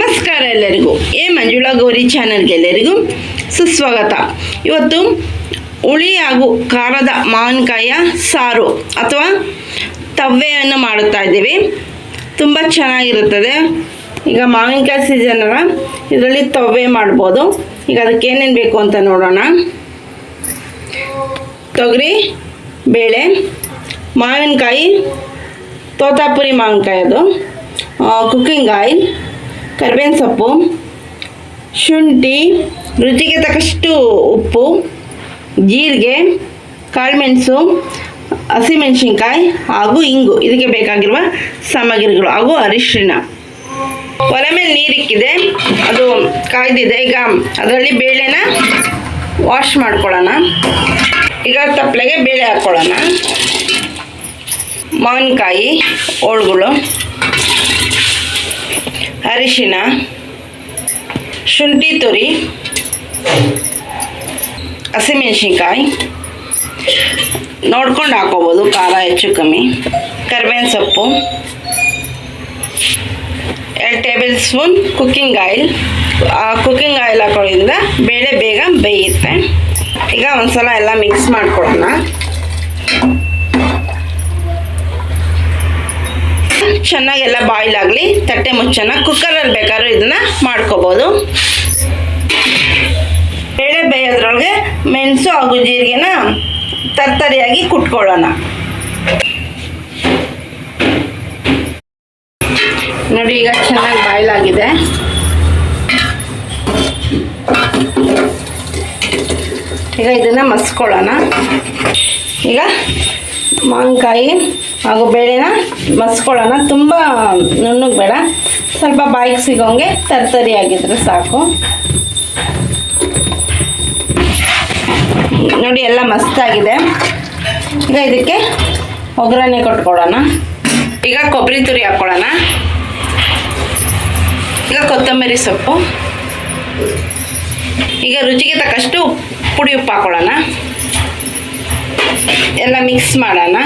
ನಮಸ್ಕಾರ ಎಲ್ಲರಿಗೂ. ಎ ಮಂಜುಳಾ ಗೌರಿ ಚಾನಲ್ಗೆ ಎಲ್ಲರಿಗೂ ಸುಸ್ವಾಗತ. ಇವತ್ತು ಹುಳಿ ಹಾಗೂ ಖಾರದ ಮಾವಿನಕಾಯಿಯ ಸಾರು ಅಥವಾ ತವ್ವೆಯನ್ನು ಮಾಡುತ್ತಾ ಇದ್ದೀವಿ. ತುಂಬ ಚೆನ್ನಾಗಿರುತ್ತದೆ. ಈಗ ಮಾವಿನಕಾಯಿ ಸೀಸನ್ ಅಲ್ಲ, ಇದರಲ್ಲಿ ತವ್ವೆ ಮಾಡ್ಬೋದು. ಈಗ ಅದಕ್ಕೆ ಏನೇನು ಬೇಕು ಅಂತ ನೋಡೋಣ. ತೊಗರಿ, ಬೇಳೆ, ಮಾವಿನಕಾಯಿ, ತೋತಾಪುರಿ ಮಾವಿನಕಾಯಿ ಅದು ಕುಕ್ಕಿಂಗ್ ಆಯಿಲ್ ಕರಿಬೇವಿನ ಸೊಪ್ಪು, ಶುಂಠಿ, ರುಚಿಗೆ ತಕ್ಕಷ್ಟು ಉಪ್ಪು, ಜೀರಿಗೆ, ಕಾಳುಮೆಣಸು, ಹಸಿಮೆಣಸಿನ್ಕಾಯಿ ಹಾಗೂ ಇಂಗು. ಇದಕ್ಕೆ ಬೇಕಾಗಿರುವ ಸಾಮಗ್ರಿಗಳು ಹಾಗೂ ಅರಿಶಿಣ ಒಲೆ ಮೇಲೆ ನೀರಿಕ್ಕಿದೆ. ಅದು ಕಾಯ್ದಿದೆ. ಈಗ ಅದರಲ್ಲಿ ಬೇಳೆನ ವಾಶ್ ಮಾಡ್ಕೊಳ್ಳೋಣ. ಈಗ ತಪ್ಪಲೆಗೆ ಬೇಳೆ ಹಾಕ್ಕೊಳ್ಳೋಣ. ಮಾವಿನಕಾಯಿ, ಹೋಳುಗಳು. ಅರಿಶಿನ, ಶುಂಠಿ ತುರಿ, ಹಸಿಮೆಣ್ಸಿನ್ಕಾಯಿ. ನೋಡ್ಕೊಂಡು ಹಾಕೋಬೋದು, ಖಾರ ಹೆಚ್ಚು ಕಮ್ಮಿ. ಕರಿಬೇವಿನ ಸೊಪ್ಪು. ಎರಡು ಟೇಬಲ್ ಸ್ಪೂನ್ ಕುಕ್ಕಿಂಗ್ ಆಯಿಲ್. ಆ ಕುಕ್ಕಿಂಗ್ ಆಯಿಲ್ ಹಾಕೋದ್ರಿಂದ ಬೇಳೆ ಬೇಗ ಬೇಯುತ್ತೆ. ಈಗ ಒಂದು ಸಲ ಎಲ್ಲ ಮಿಕ್ಸ್ ಮಾಡ್ಕೊಳ್ಳೋಣ ಚೆನ್ನಾಗೆಲ್ಲ ಬಾಯ್ಲ್ ಆಗಲಿ, ತಟ್ಟೆ ಮುಚ್ಚೋಣ. ಕುಕ್ಕರಲ್ಲಿ ಬೇಕಾದ್ರೂ ಇದನ್ನ ಮಾಡ್ಕೋಬೋದು. ಬೇಳೆ ಬೇಯೋದ್ರೊಳಗೆ ಮೆಣಸು ಹಾಗೂ ಜೀರಿಗೆನ ತರ್ತರಿಯಾಗಿ ಕುಟ್ಕೊಳ್ಳೋಣ. ನೋಡಿ, ಈಗ ಚೆನ್ನಾಗಿ ಬಾಯ್ಲ್ ಆಗಿದೆ. ಈಗ ಇದನ್ನ ಮಸ್ಕೊಳ್ಳೋಣ. ಈಗ ಮಾವಿನಕಾಯಿ ಹಾಗೂ ಬೇಳೆನ ಮಸ್ಕೊಳ್ಳೋಣ ತುಂಬ ನುಣ್ಣಗೆ ಬೇಡ ಸ್ವಲ್ಪ ಬಾಯಿಗೆ ಸಿಗೋಂಗೆ ತರ್ತರಿ ಆಗಿದ್ರೆ ಸಾಕು. ನೋಡಿ, ಎಲ್ಲ ಮಸ್ತಾಗಿದೆ. ಈಗ ಇದಕ್ಕೆ ಒಗ್ಗರಣೆ ಕೊಟ್ಕೊಡೋಣ. ಈಗ ಕೊಬ್ಬರಿ ತುರಿ ಹಾಕ್ಕೊಳ್ಳೋಣ. ಈಗ ಕೊತ್ತಂಬರಿ ಸೊಪ್ಪು. ಈಗ ರುಚಿಗೆ ತಕ್ಕಷ್ಟು ಪುಡಿ ಉಪ್ಪು ಹಾಕ್ಕೊಳ್ಳೋಣ. ಎಲ್ಲ ಮಿಕ್ಸ್ ಮಾಡೋಣ.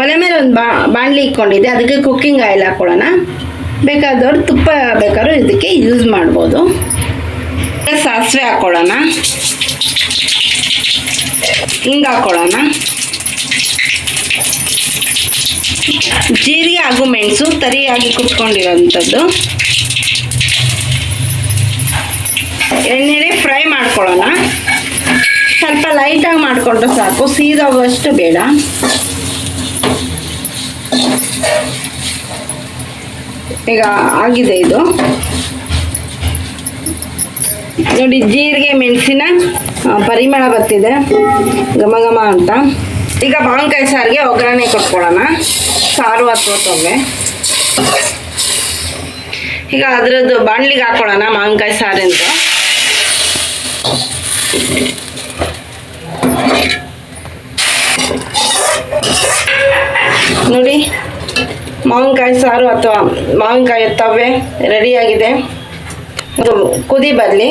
ಒಲೆ ಮೇಲೆ ಒಂದು ಬಾಣಲಿ ಇಟ್ಕೊಂಡಿದ್ದೆ. ಅದಕ್ಕೆ ಕುಕ್ಕಿಂಗ್ ಆಯಿಲ್ ಹಾಕ್ಕೊಳ್ಳೋಣ ಬೇಕಾದವ್ರು ತುಪ್ಪ ಬೇಕಾದ್ರೂ ಇದಕ್ಕೆ ಯೂಸ್ ಮಾಡ್ಬೋದು. ಸಾಸಿವೆ ಹಾಕೊಳ್ಳೋಣ. ಹಿಂಗೆ ಹಾಕ್ಕೊಳ್ಳೋಣ ಜೀರಿಗೆ ಹಾಗೂ ಮೆಣಸು ತರಿಯಾಗಿ ಕುಟ್ಕೊಂಡಿರೋಂಥದ್ದು. ಎಣ್ಣೆಲೆ ಫ್ರೈ ಮಾಡ್ಕೊಳ್ಳೋಣ. ಸ್ವಲ್ಪ ಲೈಟಾಗಿ ಮಾಡಿಕೊಂಡ್ರೆ ಸಾಕು. ಸೀದೋಗುವಷ್ಟು ಬೇಡ. ಈಗ ಆಗಿದೆ ಇದು. ನೋಡಿ, ಜೀರಿಗೆ, ಮೆಣಸಿನ ಪರಿಮಳ ಬರ್ತಿದೆ. ಘಮ ಘಮ ಅಂತ. ಈಗ ಮಾವಿನಕಾಯಿ ಸಾರಿಗೆ ಒಗ್ಗರಣೆ ಕೊಟ್ಕೊಳ್ಳೋಣ. ಸಾರು ತೊಂಗೆ ಈಗ ಅದರದ್ದು ಬಾಣಲಿಗೆ ಹಾಕೊಳ್ಳೋಣ, ಮಾವಿನಕಾಯಿ ಸಾರಿಂದು ನೋಡಿ, ಮಾವಿನಕಾಯಿ ಸಾರು ಅಥವಾ ಮಾವಿನಕಾಯಿ ತವೆ ರೆಡಿಯಾಗಿದೆ. ಇದು ಕುದಿ ಬರಲಿ.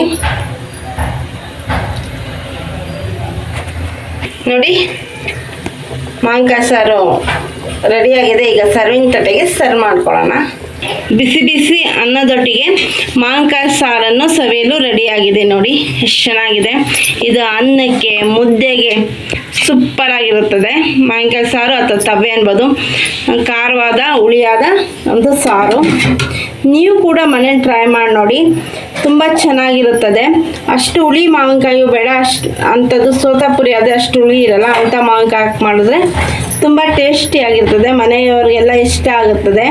ನೋಡಿ, ಮಾವಿನಕಾಯಿ ಸಾರು ರೆಡಿಯಾಗಿದೆ. ಈಗ ಸರ್ವಿಂಗ್ ತಟ್ಟೆಗೆ ಸರ್ವ್ ಮಾಡ್ಕೊಳ್ಳೋಣ. ಬಿಸಿ ಬಿಸಿ ಅನ್ನದೊಟ್ಟಿಗೆ ಮಾವಿನಕಾಯಿ ಸಾರನ್ನು ಸವಿಯಲು ರೆಡಿಯಾಗಿದೆ ನೋಡಿ, ಎಷ್ಟು ಚೆನ್ನಾಗಿದೆ. ಇದು ಅನ್ನಕ್ಕೆ, ಮುದ್ದೆಗೆ ಸೂಪರ್ ಆಗಿರುತ್ತದೆ ಮಾವಿನಕಾಯಿ ಸಾರು ಅಥವಾ ತವೆ ಅನ್ಬೋದು. ಖಾರವಾದ, ಹುಳಿಯಾದ ಒಂದು ಸಾರು. ನೀವು ಕೂಡ ಮನೇಲಿ ಟ್ರೈ ಮಾಡಿ ನೋಡಿ. ತುಂಬ ಚೆನ್ನಾಗಿರುತ್ತದೆ. ಅಷ್ಟು ಹುಳಿ ಮಾವಿನಕಾಯಿ ಬೇಡ. ಅಷ್ಟು ಅಂಥದ್ದು ಸೋತಾಪುರಿ ಅದೇ ಅಷ್ಟು ಹುಳಿ ಇರಲ್ಲ. ಅಂಥ ಮಾವಿನಕಾಯಿ ಹಾಕಿ ಮಾಡಿದ್ರೆ ತುಂಬ ಟೇಸ್ಟಿಯಾಗಿರ್ತದೆ. ಮನೆಯವರಿಗೆಲ್ಲ ಇಷ್ಟ ಆಗುತ್ತದೆ.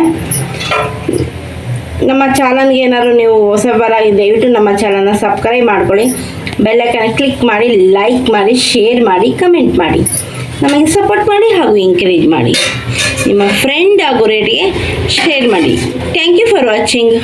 ನಮ್ಮ ಚಾನಲ್ಗೆ ಏನಾದ್ರು ನೀವು ಹೊಸಬರಾಗಿ ದಯವಿಟ್ಟು ನಮ್ಮ ಚಾನಲ್ನ ಸಬ್ಸ್ಕ್ರೈಬ್ ಮಾಡ್ಕೊಳ್ಳಿ. ಬೆಲ್ಲೈಕನ್ನ ಕ್ಲಿಕ್ ಮಾಡಿ ಲೈಕ್ ಮಾಡಿ ಶೇರ್ ಮಾಡಿ ಕಮೆಂಟ್ ಮಾಡಿ. ನಮಗೆ ಸಪೋರ್ಟ್ ಮಾಡಿ ಹಾಗೂ ಎಂಕರೇಜ್ ಮಾಡಿ. ನಿಮ್ಮ ಫ್ರೆಂಡ್ ಹಾಗೂ ರೇಟಿಗೆ ಶೇರ್ ಮಾಡಿ. Thank you for watching